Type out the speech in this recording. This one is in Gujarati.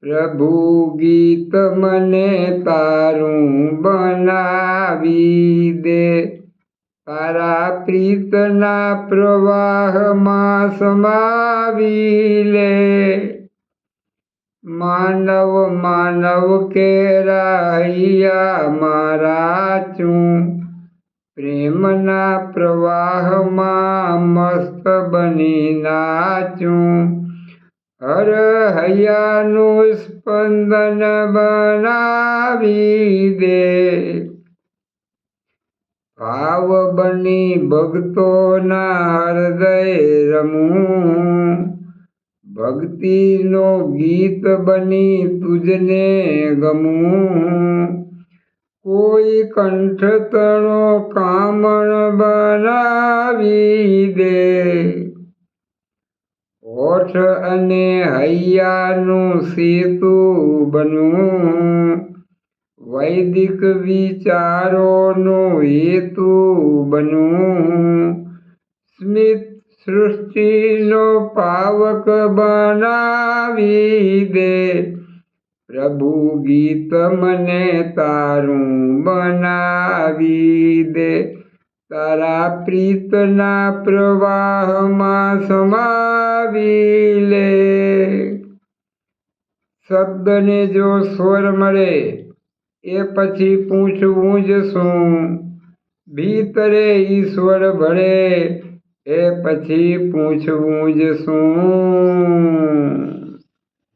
પ્રભુ ગીત મને તારું બનાવી દે. તારા પ્રીતના પ્રવાહમાં સમાવી લે. માનવ માનવ કેરાયા મારા ચું. પ્રેમના પ્રવાહમાં મસ્ત બની નાચું. હર હૈયાનું સ્પંદન બનાવી દે. ભાવ બની ભક્તોના હૃદય રમું. ભક્તિનો ગીત બની તુજને ગમું. કોઈ કંઠતણો કામણ બનાવી દે. હોઠ અને હૈયાનું સેતુ બનવું. વૈદિક વિચારોનો હેતુ બનવું. સ્મિત સૃષ્ટિનો પાવક બનાવી દે. પ્રભુ ગીત મને તારું બનાવી દે. તારા પ્રીતના પ્રવાહમાં સમાવી લે શબ્દને જો સ્વર મળે, એ પછી પૂછવું જ શું? ભીતરે ઈશ્વર ભળે, એ પછી પૂછવું જ શું?